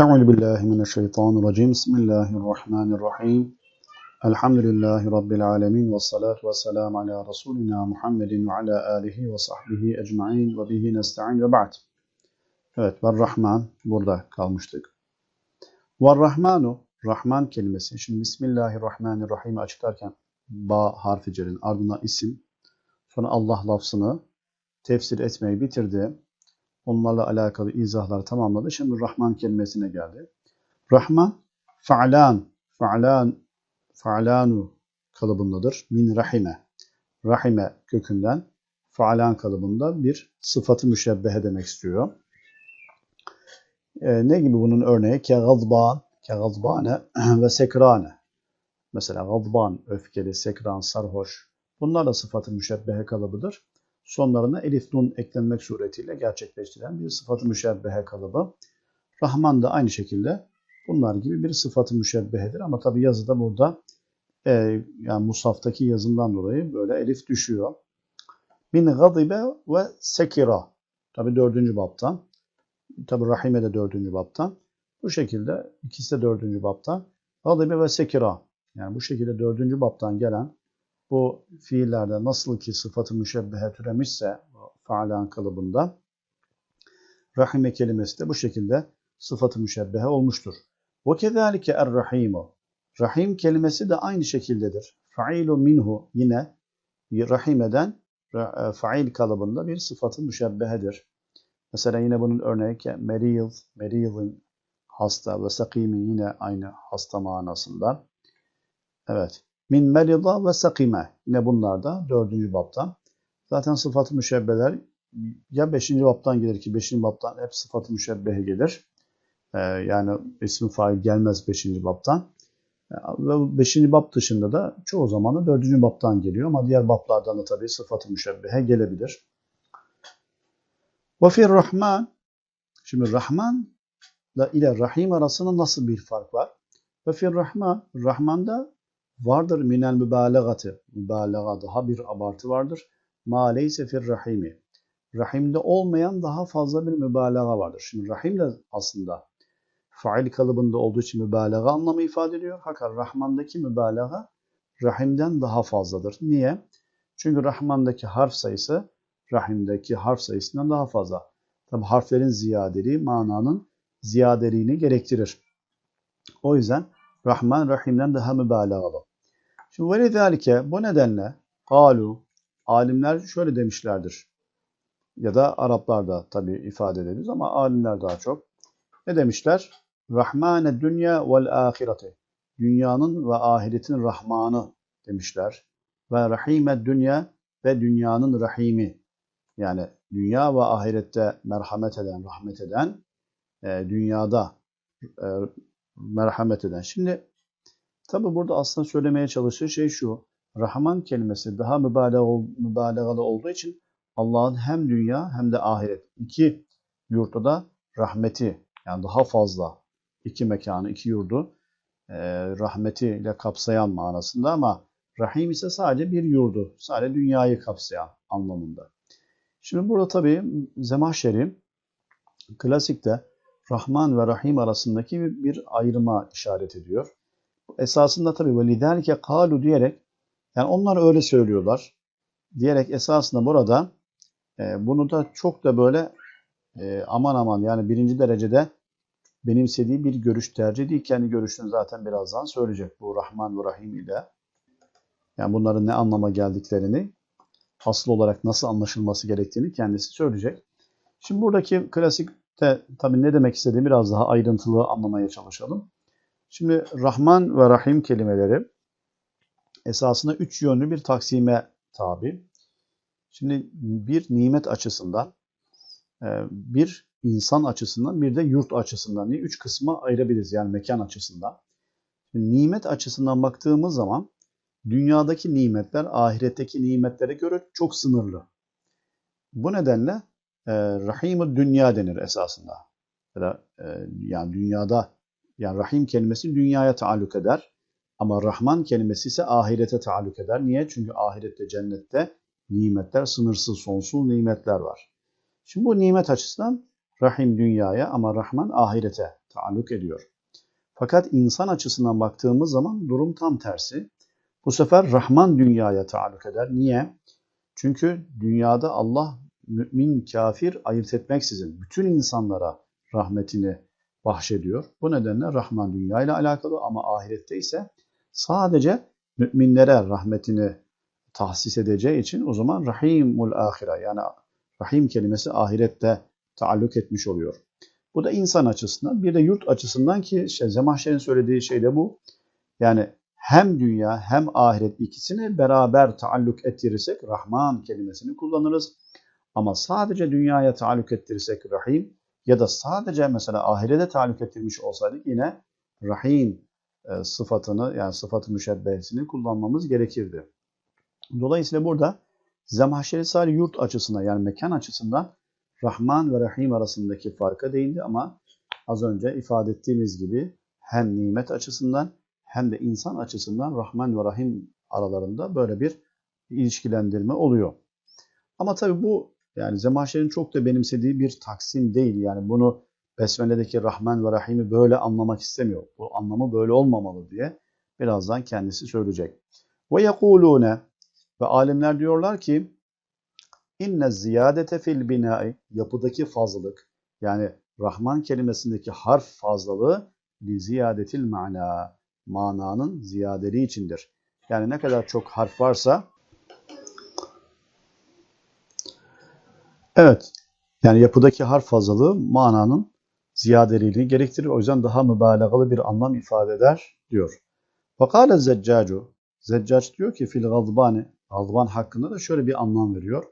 Euzu billahi mineşşeytanirracim. Bismillahirrahmanirrahim. Elhamdülillahi rabbil alamin ve salatu vesselam ala rasulina Muhammedin ve ala alihi ve sahbihi ecmaîn ve bihi nestaîn ve ba'd. Evet, ve Rahman burada kalmıştık. Ve Rahmanu Rahman kelimesi. Şimdi Bismillahirrahmanirrahim açıklarken ba harfi cerin ardına isim sonra Allah lafzını tefsir etmeyi bitirdi. Onlarla alakalı izahları tamamladı. Şimdi Rahman kelimesine geldi. Rahman fa'lan, fa'lan, fa'lanu kalıbındadır. Min rahime. Rahime kökünden fa'lan kalıbında bir sıfatı müşebbehe demek istiyor. Ee, ne gibi bunun örneği? Ke gazban, ke gazbane ve sekrane. Mesela gazban, öfkeli, sekran, sarhoş. Bunlar da sıfatı müşebbehe kalıbıdır sonlarına elif nun eklenmek suretiyle gerçekleştirilen bir sıfatı müşebbehe kalıbı. Rahman da aynı şekilde bunlar gibi bir sıfatı müşebbehedir ama tabi yazıda burada e, yani musaftaki yazımdan dolayı böyle elif düşüyor. Min gadibe ve sekira. Tabi dördüncü baptan. Tabi Rahime de dördüncü baptan. Bu şekilde ikisi de dördüncü baptan. Gadibe ve sekira. Yani bu şekilde dördüncü baptan gelen bu fiillerde nasıl ki sıfatı müşebbehe türemişse faalan kalıbında rahime kelimesi de bu şekilde sıfatı müşebbehe olmuştur. Ve kezalike er-rahimu. Rahim kelimesi de aynı şekildedir. Failu minhu yine rahimeden e, fail kalıbında bir sıfatı müşebbehedir. Mesela yine bunun örneği ki meril, merilin hasta ve sakimin yine aynı hasta manasında. Evet. Min melida ve sakime. Yine bunlar da dördüncü baptan. Zaten sıfatı müşebbeler ya beşinci baptan gelir ki beşinci baptan hep sıfatı müşebbehe gelir. Ee, yani ismi fail gelmez beşinci baptan. Ee, ve beşinci bab dışında da çoğu zaman da dördüncü baptan geliyor ama diğer baplardan da tabii sıfatı müşebbehe gelebilir. Ve Rahman Şimdi Rahman ile Rahim arasında nasıl bir fark var? Ve Rahman Rahman'da vardır minel mübalağatı. Mübalağa daha bir abartı vardır. Ma leyse fir rahimi. Rahimde olmayan daha fazla bir mübalağa vardır. Şimdi rahim de aslında fail kalıbında olduğu için mübalağa anlamı ifade ediyor. Fakat Rahman'daki mübalağa rahimden daha fazladır. Niye? Çünkü Rahman'daki harf sayısı rahimdeki harf sayısından daha fazla. Tabi harflerin ziyadeliği mananın ziyadeliğini gerektirir. O yüzden Rahman Rahim'den daha mübalağalı. Şimdi velidâlike bu nedenle galu alimler şöyle demişlerdir. Ya da Araplar da tabi ifade ederiz ama alimler daha çok. Ne demişler? Rahmane dünya vel ahirete. Dünyanın ve ahiretin Rahmanı demişler. Ve rahime dünya ve dünyanın rahimi. Yani dünya ve ahirette merhamet eden, rahmet eden, e, dünyada e, merhamet eden. Şimdi Tabi burada aslında söylemeye çalıştığı şey şu. Rahman kelimesi daha mübalağalı olduğu için Allah'ın hem dünya hem de ahiret iki yurtta da rahmeti yani daha fazla iki mekanı, iki yurdu e, rahmetiyle kapsayan manasında ama Rahim ise sadece bir yurdu, sadece dünyayı kapsayan anlamında. Şimdi burada tabi Zemahşeri klasikte Rahman ve Rahim arasındaki bir ayrıma işaret ediyor esasında tabi ve lidelike kalu diyerek yani onlar öyle söylüyorlar diyerek esasında burada e, bunu da çok da böyle e, aman aman yani birinci derecede benimsediği bir görüş tercih değil. Kendi görüşünü zaten birazdan söyleyecek bu Rahman ve Rahim ile. Yani bunların ne anlama geldiklerini, asıl olarak nasıl anlaşılması gerektiğini kendisi söyleyecek. Şimdi buradaki klasikte tabii ne demek istediğini biraz daha ayrıntılı anlamaya çalışalım. Şimdi Rahman ve Rahim kelimeleri esasında üç yönlü bir taksime tabi. Şimdi bir nimet açısından, e, bir insan açısından, bir de yurt açısından diye üç kısma ayırabiliriz. Yani mekan açısından. Şimdi nimet açısından baktığımız zaman dünyadaki nimetler ahiretteki nimetlere göre çok sınırlı. Bu nedenle e, rahim dünya denir esasında. Ya da, e, yani dünyada yani rahim kelimesi dünyaya taalluk eder. Ama Rahman kelimesi ise ahirete taalluk eder. Niye? Çünkü ahirette, cennette nimetler, sınırsız, sonsuz nimetler var. Şimdi bu nimet açısından Rahim dünyaya ama Rahman ahirete taalluk ediyor. Fakat insan açısından baktığımız zaman durum tam tersi. Bu sefer Rahman dünyaya taalluk eder. Niye? Çünkü dünyada Allah mümin, kafir ayırt etmeksizin bütün insanlara rahmetini bahşediyor. Bu nedenle Rahman dünya ile alakalı ama ahirette ise sadece müminlere rahmetini tahsis edeceği için o zaman Rahimul Ahire yani Rahim kelimesi ahirette taalluk etmiş oluyor. Bu da insan açısından bir de yurt açısından ki işte Zemahşer'in söylediği şey de bu. Yani hem dünya hem ahiret ikisini beraber taalluk ettirirsek Rahman kelimesini kullanırız. Ama sadece dünyaya taalluk ettirirsek Rahim ya da sadece mesela ahirete taalluk ettirmiş olsaydık yine Rahim e, sıfatını yani sıfatı kullanmamız gerekirdi. Dolayısıyla burada Zemahşeri sadece yurt açısından yani mekan açısından Rahman ve Rahim arasındaki farka değindi ama az önce ifade ettiğimiz gibi hem nimet açısından hem de insan açısından Rahman ve Rahim aralarında böyle bir ilişkilendirme oluyor. Ama tabi bu yani Zemahşer'in çok da benimsediği bir taksim değil. Yani bunu Besmele'deki Rahman ve Rahim'i böyle anlamak istemiyor. Bu anlamı böyle olmamalı diye birazdan kendisi söyleyecek. Ve yekulune ve alimler diyorlar ki inne ziyadete fil binai yapıdaki fazlalık yani Rahman kelimesindeki harf fazlalığı li ziyadetil mana mananın ziyadeliği içindir. Yani ne kadar çok harf varsa evet yani yapıdaki harf fazlalığı mananın ziyadeliğini gerektirir. O yüzden daha mübalağalı bir anlam ifade eder diyor. Fakale zeccacu Zeccac diyor ki fil gazbani Gazban hakkında da şöyle bir anlam veriyor.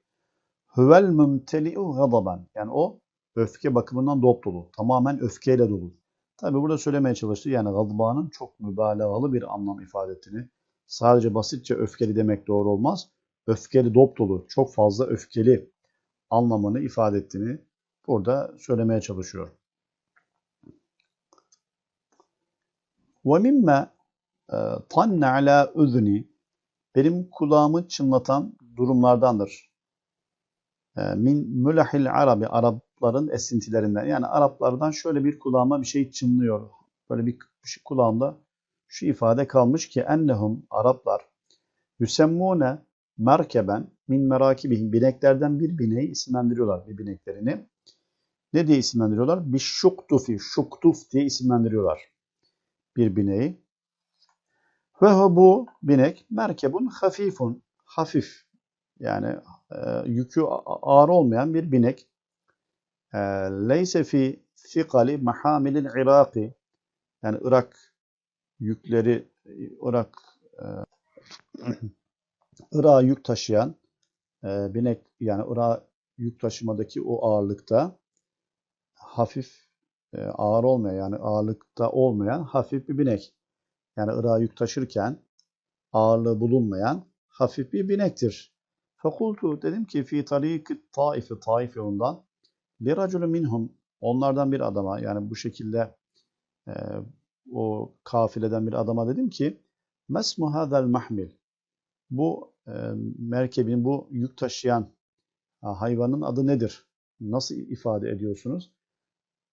Huvel mümteli'u gadaban. Yani o öfke bakımından dop dolu. Tamamen öfkeyle dolu. Tabi burada söylemeye çalıştığı yani gazbanın çok mübalağalı bir anlam ifade ettiğini. Sadece basitçe öfkeli demek doğru olmaz. Öfkeli dop dolu, çok fazla öfkeli anlamını ifade ettiğini burada söylemeye çalışıyor. وَمِمَّا طَنَّ عَلَى اُذْنِي Benim kulağımı çınlatan durumlardandır. Min mülahil arabi, Arapların esintilerinden. Yani Araplardan şöyle bir kulağıma bir şey çınlıyor. Böyle bir, bir şey kulağımda şu ifade kalmış ki ennehum Araplar yüsemmune merkeben min merakibihim bineklerden bir bineği isimlendiriyorlar bir bineklerini. Ne diye isimlendiriyorlar? Bir şuktufi, şuktuf diye isimlendiriyorlar bir bineği. Ve bu binek merkebun hafifun, hafif yani e, yükü ağır olmayan bir binek. E, leyse fi fikali mahamilil iraki yani Irak yükleri Irak e, Irak'a yük taşıyan e, binek yani Irak yük taşımadaki o ağırlıkta hafif e, ağır olmayan yani ağırlıkta olmayan hafif bir binek. Yani Irak'a yük taşırken ağırlığı bulunmayan hafif bir binektir. Fakultu dedim ki fi tariki taifi taif yolundan li raculun minhum onlardan bir adama yani bu şekilde e, o kafileden bir adama dedim ki mesmu hadal mahmil bu e, merkebin bu yük taşıyan hayvanın adı nedir? Nasıl ifade ediyorsunuz?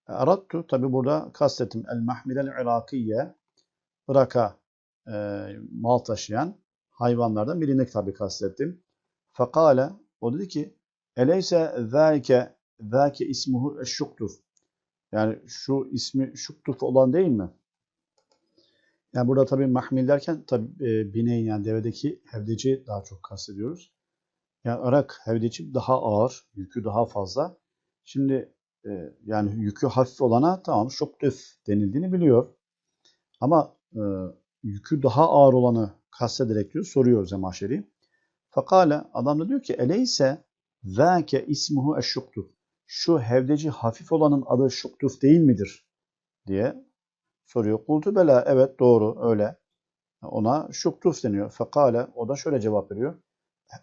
Arattu tabi burada kastettim el mahmilel irakiye Irak'a e, mal taşıyan hayvanlardan birini tabi kastettim. Fakale o dedi ki eleyse zâike zâke ismuhu eşşuktuf. Yani şu ismi şuktuf olan değil mi? Yani burada tabi mahmil derken tabi e, bineğin yani devedeki hevdeci daha çok kastediyoruz. Yani Irak hevdeci daha ağır, yükü daha fazla. Şimdi e, yani yükü hafif olana tamam şuktuf denildiğini biliyor. Ama e, yükü daha ağır olanı kastederek diyor, soruyor Zemahşeri. Fakale adam da diyor ki eleyse zâke ismuhu eşşuktuf. Şu hevdeci hafif olanın adı şuktuf değil midir? diye soruyor. Kultu bela evet doğru öyle. Ona şuktuf deniyor. Fakale o da şöyle cevap veriyor.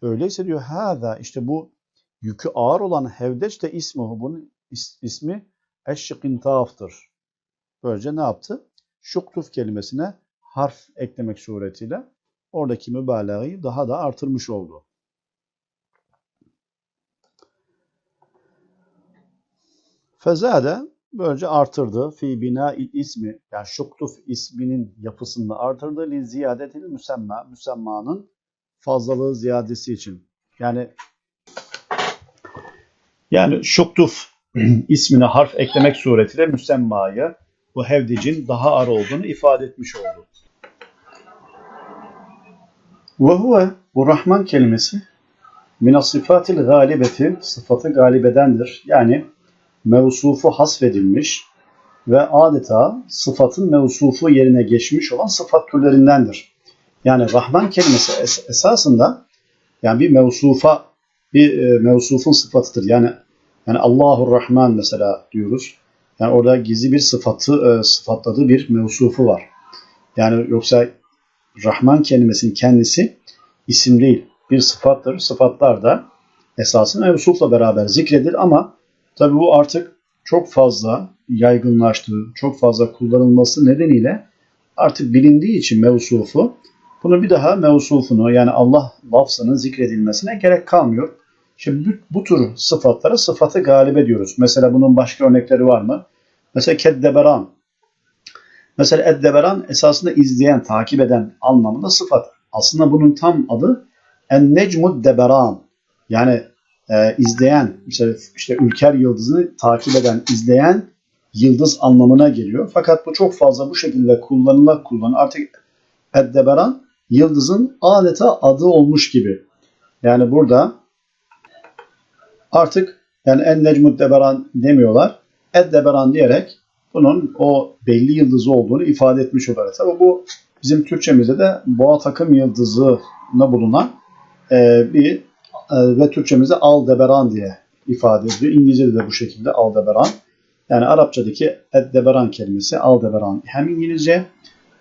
Öyleyse diyor hâzâ işte bu yükü ağır olan hevdeç de ismuhu bunun is, ismi eşşikintaftır. Böylece ne yaptı? Şuktuf kelimesine harf eklemek suretiyle oradaki mübalağayı daha da artırmış oldu. Fezade böylece artırdı. Fi bina ismi yani şuktuf isminin yapısını artırdı. Li ziyadetil müsemma müsemmanın fazlalığı ziyadesi için. Yani yani şuktuf ismine harf eklemek suretiyle müsemmayı bu hevdicin daha ağır olduğunu ifade etmiş oldu. Ve huve bu Rahman kelimesi minas sıfatil galibeti sıfatı galibedendir. Yani mevsufu hasfedilmiş ve adeta sıfatın mevsufu yerine geçmiş olan sıfat türlerindendir. Yani Rahman kelimesi es- esasında yani bir mevsufa bir e, mevsufun sıfatıdır. Yani yani Allahur Rahman mesela diyoruz. Yani orada gizli bir sıfatı e, sıfatladığı bir mevsufu var. Yani yoksa Rahman kelimesinin kendisi isim değil, bir sıfattır. Sıfatlar da esasında mevsufla beraber zikredilir ama tabi bu artık çok fazla yaygınlaştı, çok fazla kullanılması nedeniyle artık bilindiği için mevsufu bunu bir daha mevsufunu yani Allah lafzının zikredilmesine gerek kalmıyor. Şimdi bu, bu tür sıfatlara sıfatı galibe diyoruz. Mesela bunun başka örnekleri var mı? Mesela keddeberan. Mesela eddeberan esasında izleyen, takip eden anlamında sıfat. Aslında bunun tam adı en necmud deberan. Yani e, izleyen, işte, işte ülker yıldızını takip eden, izleyen yıldız anlamına geliyor. Fakat bu çok fazla bu şekilde kullanıla kullanılır. Artık eddeberan yıldızın adeta adı olmuş gibi. Yani burada artık yani en necmud demiyorlar. Eddeberan diyerek bunun o belli yıldızı olduğunu ifade etmiş olarak. Tabi bu bizim Türkçemizde de boğa takım yıldızına bulunan e, bir ve Türkçemizde Aldebaran diye ifade ediliyor. İngilizce'de de bu şekilde Aldebaran. Yani Arapçadaki Eddebaran kelimesi Aldebaran hem İngilizce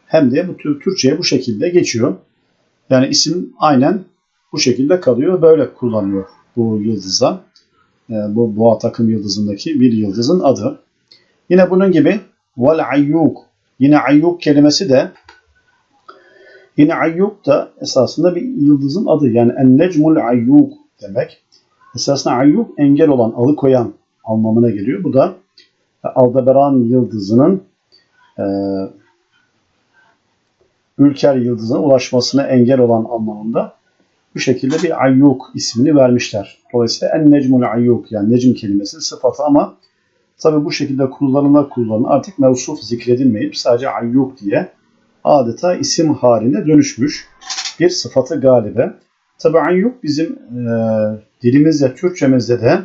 hem de bu Türkçe'ye bu şekilde geçiyor. Yani isim aynen bu şekilde kalıyor. Böyle kullanıyor bu yıldıza. E, bu boğa takım yıldızındaki bir yıldızın adı. Yine bunun gibi vel ayyuk. Yine ayyuk kelimesi de Yine ayyuk da esasında bir yıldızın adı. Yani en necmul ayyuk demek. Esasında ayyuk engel olan, alıkoyan anlamına geliyor. Bu da Aldebaran yıldızının e, Ülker yıldızına ulaşmasına engel olan anlamında bu şekilde bir ayyuk ismini vermişler. Dolayısıyla en necmul ayyuk yani necm kelimesi sıfatı ama tabi bu şekilde kullanıla kullanıla artık mevsuf zikredilmeyip sadece ayyuk diye adeta isim haline dönüşmüş bir sıfatı galibe. Tabi ayyuk bizim e, dilimizde, Türkçemizde de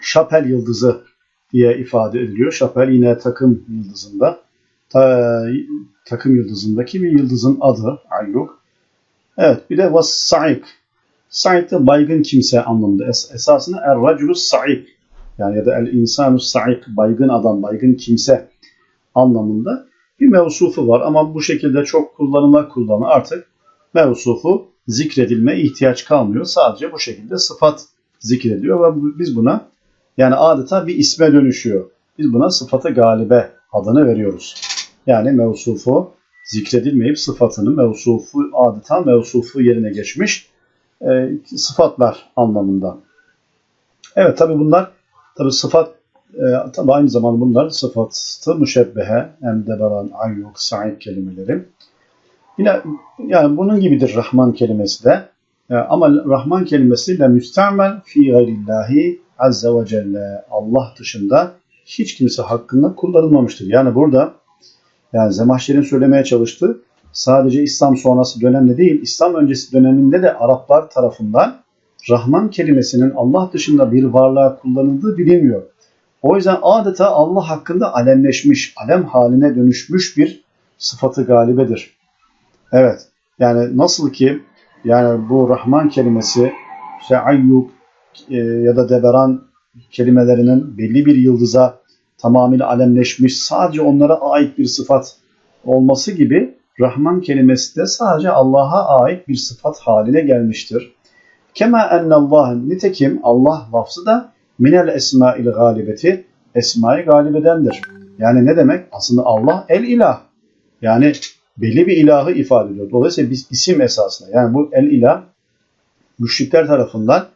şapel yıldızı diye ifade ediliyor. Şapel yine takım yıldızında. Ta, takım yıldızındaki bir yıldızın adı ayyuk. Evet bir de vas sa'ik. De baygın kimse anlamında. Es, esasında er-raculus sa'ik. Yani ya da el-insanus sa'ik. Baygın adam, baygın kimse anlamında bir mevsufu var. Ama bu şekilde çok kullanıla kullanı artık mevsufu zikredilme ihtiyaç kalmıyor. Sadece bu şekilde sıfat zikrediliyor ve biz buna yani adeta bir isme dönüşüyor. Biz buna sıfatı galibe adını veriyoruz. Yani mevsufu zikredilmeyip sıfatının mevsufu adeta mevsufu yerine geçmiş e, sıfatlar anlamında. Evet tabi bunlar tabi sıfat e, tabi aynı zamanda bunlar sıfatı müşebbehe, endeberan, ayyuk, sa'id kelimeleri. Yani bunun gibidir Rahman kelimesi de. E, ama Rahman kelimesi de müstemel fi gayrillahi azze ve celle Allah dışında hiç kimse hakkında kullanılmamıştır. Yani burada yani Zemahşer'in söylemeye çalıştığı sadece İslam sonrası dönemde değil, İslam öncesi döneminde de Araplar tarafından Rahman kelimesinin Allah dışında bir varlığa kullanıldığı bilinmiyor. O yüzden adeta Allah hakkında alemleşmiş, alem haline dönüşmüş bir sıfatı galibedir. Evet, yani nasıl ki yani bu Rahman kelimesi işte e, ya da Deberan kelimelerinin belli bir yıldıza tamamıyla alemleşmiş, sadece onlara ait bir sıfat olması gibi Rahman kelimesi de sadece Allah'a ait bir sıfat haline gelmiştir. Kema ennallah nitekim Allah lafzı da minel esmail galibeti esmayı galibedendir. Yani ne demek? Aslında Allah el ilah. Yani belli bir ilahı ifade ediyor. Dolayısıyla biz isim esasında yani bu el ilah müşrikler tarafından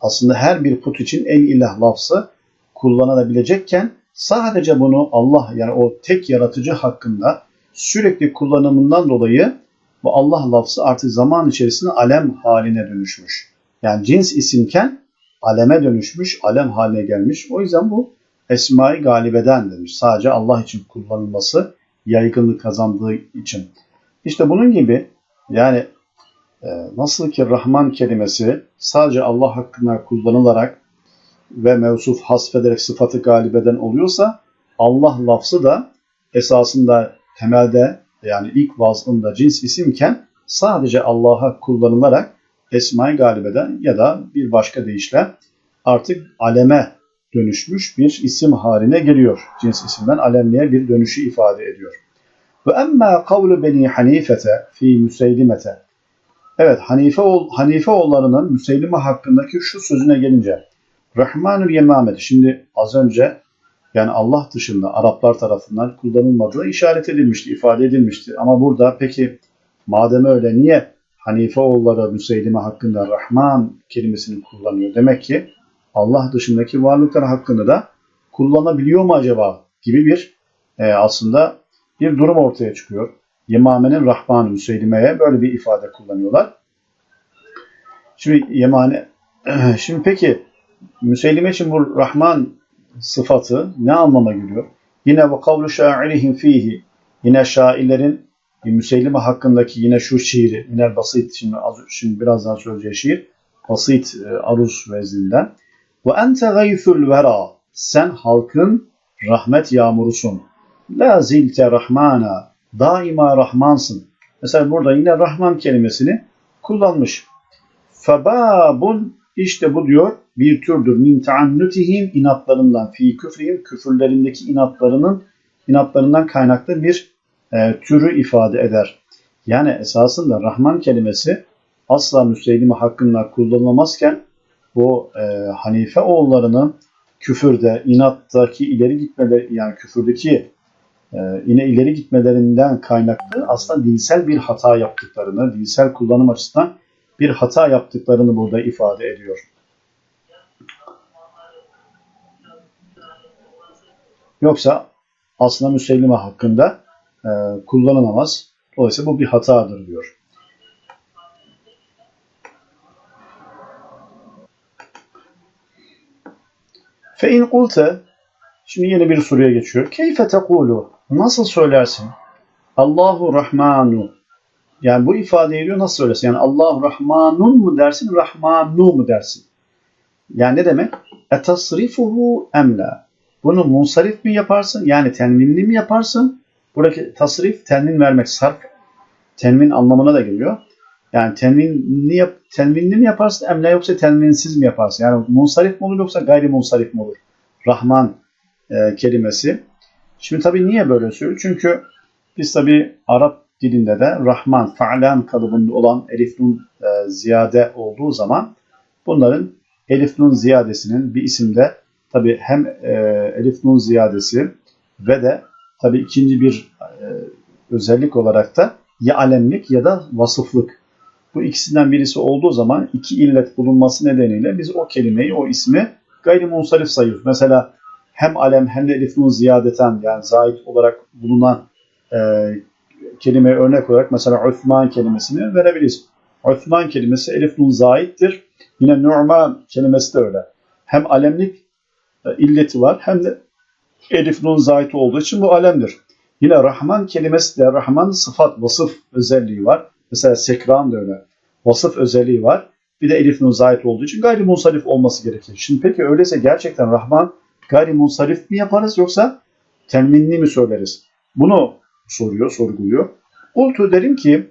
aslında her bir put için el ilah lafzı kullanılabilecekken sadece bunu Allah yani o tek yaratıcı hakkında sürekli kullanımından dolayı bu Allah lafzı artık zaman içerisinde alem haline dönüşmüş. Yani cins isimken aleme dönüşmüş, alem haline gelmiş. O yüzden bu Esma-i Galibe'den demiş. Sadece Allah için kullanılması yaygınlık kazandığı için. İşte bunun gibi yani e, nasıl ki Rahman kelimesi sadece Allah hakkında kullanılarak ve mevsuf hasfederek sıfatı galibeden oluyorsa Allah lafzı da esasında temelde yani ilk vazında cins isimken sadece Allah'a kullanılarak Esma-i Galibe'den ya da bir başka deyişle artık aleme dönüşmüş bir isim haline geliyor. Cins isimden alemliğe bir dönüşü ifade ediyor. Ve emma kavlu beni hanifete fi müseylimete. Evet Hanife, Hanife oğullarının Müseylime hakkındaki şu sözüne gelince Rahmanül Yemamet. Şimdi az önce yani Allah dışında Araplar tarafından kullanılmadığı işaret edilmişti, ifade edilmişti. Ama burada peki madem öyle niye Hanife oğulları Müseylime hakkında Rahman kelimesini kullanıyor? Demek ki Allah dışındaki varlıklar hakkında da kullanabiliyor mu acaba gibi bir e, aslında bir durum ortaya çıkıyor. Yemame'nin Rahman Müseylime'ye böyle bir ifade kullanıyorlar. Şimdi Yemane şimdi peki Müseylime için bu Rahman sıfatı ne anlama geliyor? Yine bu kavlu şairihim fihi yine şairlerin Müseylime hakkındaki yine şu şiiri minel basit şimdi, az, şimdi birazdan söyleyeceği şiir basit e, aruz vezninden ve ente gaythul vera. Sen halkın rahmet yağmurusun. La zilte rahmana. Daima rahmansın. Mesela burada yine rahman kelimesini kullanmış. Febabun işte bu diyor bir türdür. Min taannutihim. İnatlarından fi küfrihim. Küfürlerindeki inatlarının inatlarından kaynaklı bir e, türü ifade eder. Yani esasında Rahman kelimesi asla Müseylime hakkında kullanılamazken bu e, Hanife oğullarının küfürde, inattaki ileri gitmeleri yani küfürdeki e, yine ileri gitmelerinden kaynaklı aslında dinsel bir hata yaptıklarını, dinsel kullanım açısından bir hata yaptıklarını burada ifade ediyor. Yoksa aslında Müseylime hakkında e, kullanılamaz. Dolayısıyla bu bir hatadır diyor. Fe in kulte Şimdi yeni bir soruya geçiyor. Keyfe tekulu Nasıl söylersin? Allahu Rahmanu yani bu ifadeyi diyor nasıl söylesin? Yani Allah Rahmanun mu dersin, Rahmanu mu dersin? Yani ne demek? Etasrifuhu emla. Bunu munsarif mi yaparsın? Yani tenvinli mi yaparsın? Buradaki tasrif, tenvin vermek, sarf, tenvin anlamına da geliyor. Yani tenvinli, yap, tenvinli mi yaparsın emla yoksa tenvinsiz mi yaparsın? Yani munsarif mi olur yoksa gayri munsarif mi olur? Rahman e, kelimesi. Şimdi tabii niye böyle söylüyor? Çünkü biz tabii Arap dilinde de Rahman, fa'lan kalıbında olan elif nun e, ziyade olduğu zaman bunların elif nun ziyadesinin bir isimde tabi hem e, elif ziyadesi ve de tabi ikinci bir e, özellik olarak da ya alemlik ya da vasıflık. Bu ikisinden birisi olduğu zaman iki illet bulunması nedeniyle biz o kelimeyi, o ismi gayrimunsarif sayıyoruz. Mesela hem alem hem de elif nun ziyadeten yani zahit olarak bulunan e, kelimeye örnek olarak mesela Osman kelimesini verebiliriz. Osman kelimesi elif nun zaittir. Yine Nu'man kelimesi de öyle. Hem alemlik e, illeti var hem de elif nun zait olduğu için bu alemdir. Yine Rahman kelimesi de Rahman sıfat, vasıf özelliği var. Mesela Sekran da öyle. Vasıf özelliği var. Bir de elif nun olduğu için gayrimunsarif olması gerekir. Şimdi peki öyleyse gerçekten Rahman gayrimunsarif mi yaparız yoksa tenminli mi söyleriz? Bunu soruyor, sorguluyor. Ultu derim ki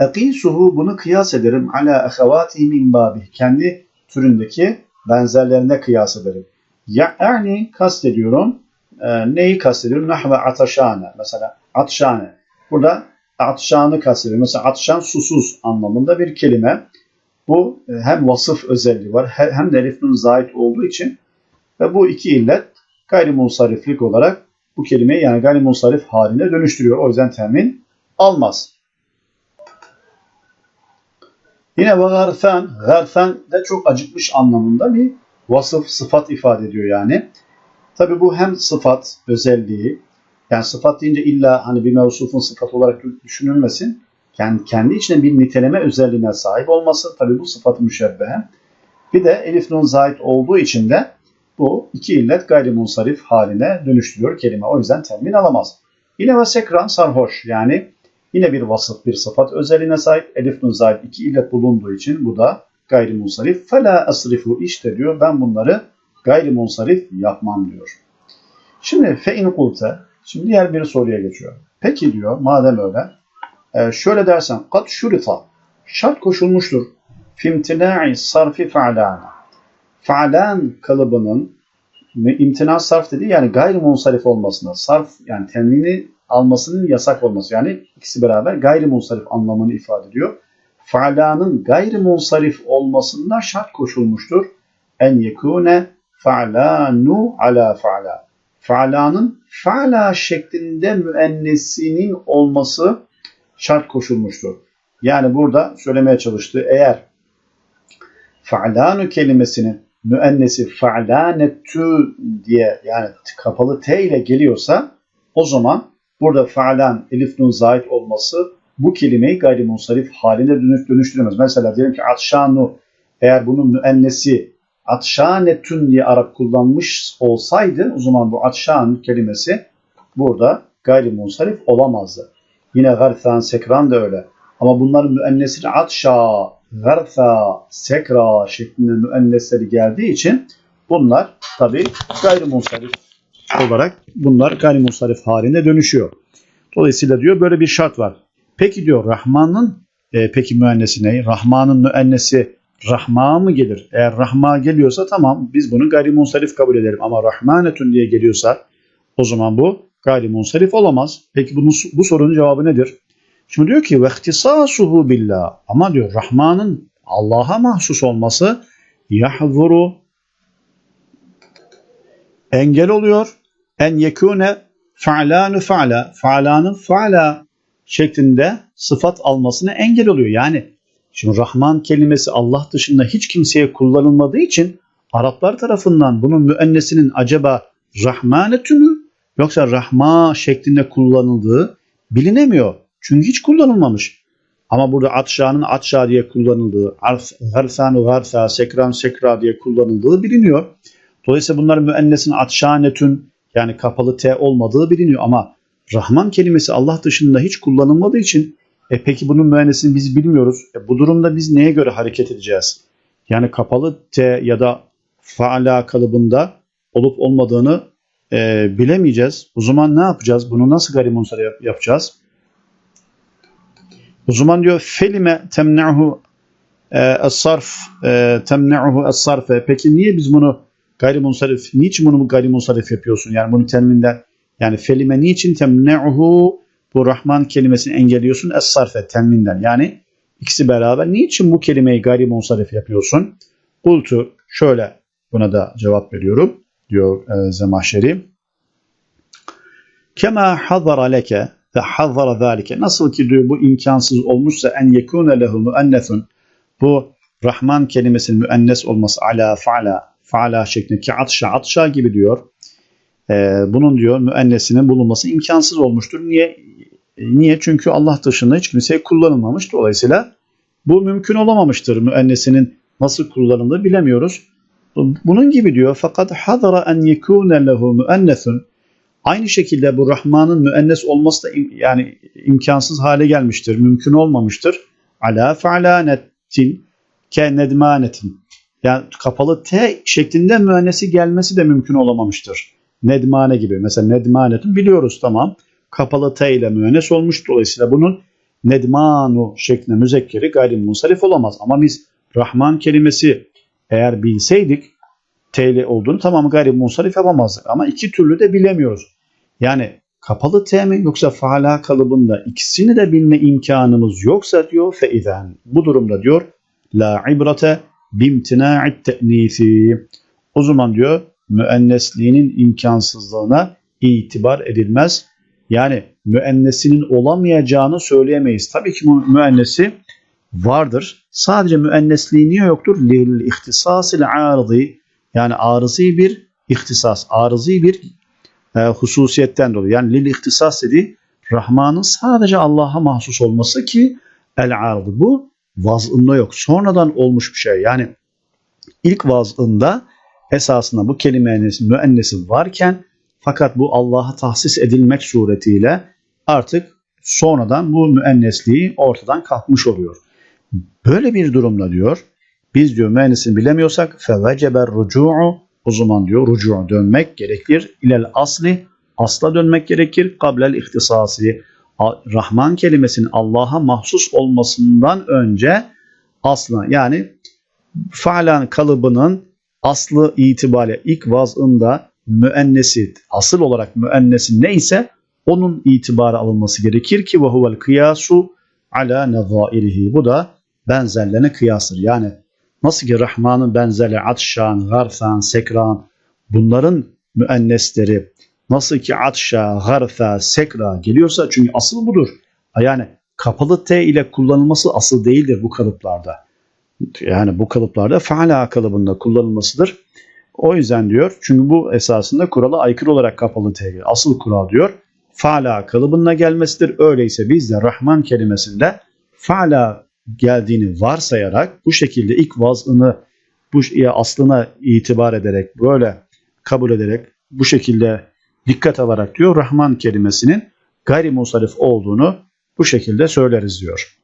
Ekisuhu bunu kıyas ederim ala ehevati min babi. Kendi türündeki benzerlerine kıyas ederim. Yani kastediyorum. E, neyi kastediyorum? Nahve ataşane. Mesela atşane. Burada atşanı kastediyorum. Mesela atşan susuz anlamında bir kelime. Bu e, hem vasıf özelliği var hem de elif nun olduğu için ve bu iki illet gayrimunsariflik olarak bu kelimeyi yani gayrimunsarif haline dönüştürüyor. O yüzden temin almaz. Yine ve garfen, garfen de çok acıkmış anlamında bir vasıf, sıfat ifade ediyor yani. Tabi bu hem sıfat özelliği, yani sıfat deyince illa hani bir mevsufun sıfat olarak düşünülmesin. Yani kendi içinde bir niteleme özelliğine sahip olması tabi bu sıfatı müşebbehe. Bir de elif nun zahit olduğu için de bu iki illet gayrimunsarif haline dönüştürüyor kelime. O yüzden temin alamaz. Yine ve sekran sarhoş yani yine bir vasıf bir sıfat özelliğine sahip. Elif nun zahit iki illet bulunduğu için bu da gayrimunsarif. Fela asrifu işte diyor ben bunları gayrimunsarif yapmam diyor. Şimdi fe in şimdi diğer bir soruya geçiyor. Peki diyor madem öyle e, şöyle dersen kat şurita şart koşulmuştur. Fimtina'i sarfi fa'lana. Fa'lan kalıbının imtina sarf dediği yani gayrimunsarif olmasına, sarf yani tenvini almasının yasak olması. Yani ikisi beraber gayrimunsarif anlamını ifade ediyor. Fa'lanın gayrimunsarif olmasında şart koşulmuştur. En yekune fa'lanu ala fa'la. Fa'lanın fa'la şeklinde müennesinin olması şart koşulmuştur. Yani burada söylemeye çalıştığı eğer fa'lanu kelimesinin müennesi fa'lanetü diye yani kapalı t ile geliyorsa o zaman burada fa'lan elif nun zahit olması bu kelimeyi gayrimunsarif haline dönüş, dönüştüremez. Mesela diyelim ki atşanu eğer bunun müennesi atşanetün diye Arap kullanmış olsaydı o zaman bu atşan kelimesi burada gayrimunsarif olamazdı. Yine garthan sekran da öyle. Ama bunların müennesine atşa, gartha, sekra şeklinde müennesleri geldiği için bunlar tabi gayrimunsarif olarak bunlar gayrimunsarif haline dönüşüyor. Dolayısıyla diyor böyle bir şart var. Peki diyor Rahman'ın e, peki müennesi ne? Rahman'ın müennesi Rahma mı gelir? Eğer Rahma geliyorsa tamam biz bunu gayrimunsarif kabul ederim. Ama Rahmanetun diye geliyorsa o zaman bu gayrimunsarif olamaz. Peki bunun, bu sorunun cevabı nedir? Şimdi diyor ki vehtisasuhu billah ama diyor Rahman'ın Allah'a mahsus olması yahzuru engel oluyor. En yekune fa'lanu fa'la fa'lanın fa'la şeklinde sıfat almasını engel oluyor. Yani şimdi Rahman kelimesi Allah dışında hiç kimseye kullanılmadığı için Araplar tarafından bunun müennesinin acaba Rahmanetü mü yoksa Rahma şeklinde kullanıldığı bilinemiyor. Çünkü hiç kullanılmamış. Ama burada atşanın atşa diye kullanıldığı, garsanu garsa, sekran sekra diye kullanıldığı biliniyor. Dolayısıyla bunların müennesin atşanetün yani kapalı T olmadığı biliniyor ama Rahman kelimesi Allah dışında hiç kullanılmadığı için e peki bunun müennesini biz bilmiyoruz. E bu durumda biz neye göre hareket edeceğiz? Yani kapalı T ya da faala kalıbında olup olmadığını e, bilemeyeceğiz. O zaman ne yapacağız? Bunu nasıl gayrimunsar yap yapacağız? O zaman diyor felime temne'hu es-sarf temne'hu es-sarfe. Peki niye biz bunu gayrimunsarif, niçin bunu gayrimunsarif yapıyorsun? Yani bunu tenvinde yani felime niçin temne'hu bu Rahman kelimesini engelliyorsun es-sarfe tenvinden. Yani ikisi beraber niçin bu kelimeyi gayrimunsarif yapıyorsun? Kultu şöyle buna da cevap veriyorum diyor e, Zemahşeri. Kema hazara leke ve hazara zalike. Nasıl ki diyor bu imkansız olmuşsa en yekune lehu müennethun. Bu Rahman kelimesinin müennes olması ala fa'la fa'la şeklinde ki atşa atşa gibi diyor. Ee, bunun diyor müennesinin bulunması imkansız olmuştur. Niye? Niye? Çünkü Allah dışında hiç kimseye kullanılmamış. Dolayısıyla bu mümkün olamamıştır. Müennesinin nasıl kullanıldığı bilemiyoruz. Bunun gibi diyor fakat hadara en yekune lehu müennethun Aynı şekilde bu Rahman'ın müennes olması da im, yani imkansız hale gelmiştir. Mümkün olmamıştır. Ala fa'lanetin ke nedmanetin. Yani kapalı T şeklinde müennesi gelmesi de mümkün olamamıştır. Nedmane gibi. Mesela nedmanetin biliyoruz tamam. Kapalı T ile müennes olmuş. Dolayısıyla bunun nedmanu şeklinde müzekkeri gayrimunsarif olamaz. Ama biz Rahman kelimesi eğer bilseydik T ile olduğunu tamam gayrimunsarif yapamazdık. Ama iki türlü de bilemiyoruz. Yani kapalı T mi yoksa faala kalıbında ikisini de bilme imkanımız yoksa diyor feizen. Bu durumda diyor la ibrate bimtina'it te'nisi. O zaman diyor müennesliğinin imkansızlığına itibar edilmez. Yani müennesinin olamayacağını söyleyemeyiz. Tabii ki müennesi vardır. Sadece müennesliği niye yoktur? Lil ihtisasil arızi yani arızi bir ihtisas, arızi bir e, hususiyetten dolayı. Yani lil ihtisas dediği Rahman'ın sadece Allah'a mahsus olması ki el ardı bu vazında yok. Sonradan olmuş bir şey. Yani ilk vazında esasında bu kelimenin müennesi varken fakat bu Allah'a tahsis edilmek suretiyle artık sonradan bu müennesliği ortadan kalkmış oluyor. Böyle bir durumda diyor biz diyor müennesini bilemiyorsak feveceber rucu'u o zaman diyor rucu dönmek gerekir. İlel asli asla dönmek gerekir. Kablel ihtisasi Rahman kelimesinin Allah'a mahsus olmasından önce asla yani faalan kalıbının aslı itibariyle ilk vazında müennesi asıl olarak müennesi neyse onun itibarı alınması gerekir ki ve huvel kıyasu ala nezairihi. Bu da benzerlerine kıyastır. Yani nasıl ki Rahman'ın benzeri atşan, garfan, sekran bunların müennesleri nasıl ki atşa, garfa, sekra geliyorsa çünkü asıl budur. Yani kapalı T ile kullanılması asıl değildir bu kalıplarda. Yani bu kalıplarda faala kalıbında kullanılmasıdır. O yüzden diyor çünkü bu esasında kurala aykırı olarak kapalı T. Asıl kural diyor faala kalıbına gelmesidir. Öyleyse biz de Rahman kelimesinde faala geldiğini varsayarak bu şekilde ilk vazını bu aslına itibar ederek böyle kabul ederek bu şekilde dikkat alarak diyor Rahman kelimesinin gayrimusarif olduğunu bu şekilde söyleriz diyor.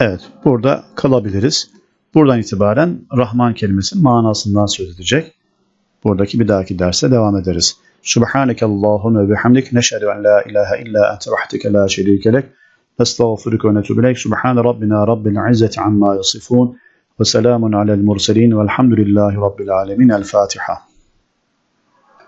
Evet burada kalabiliriz. Buradan itibaren Rahman kelimesinin manasından söz edecek. Buradaki bir dahaki derse devam ederiz. Subhaneke Allahümme bihamdik neşhedü en la ilahe illa ente vahdike la şerike lek. Estağfiruke ve netubu ileyk. Subhane Rabbina Rabbil izzeti amma yasifun. Ve selamun alel murselin velhamdülillahi Rabbil alemin. El Fatiha.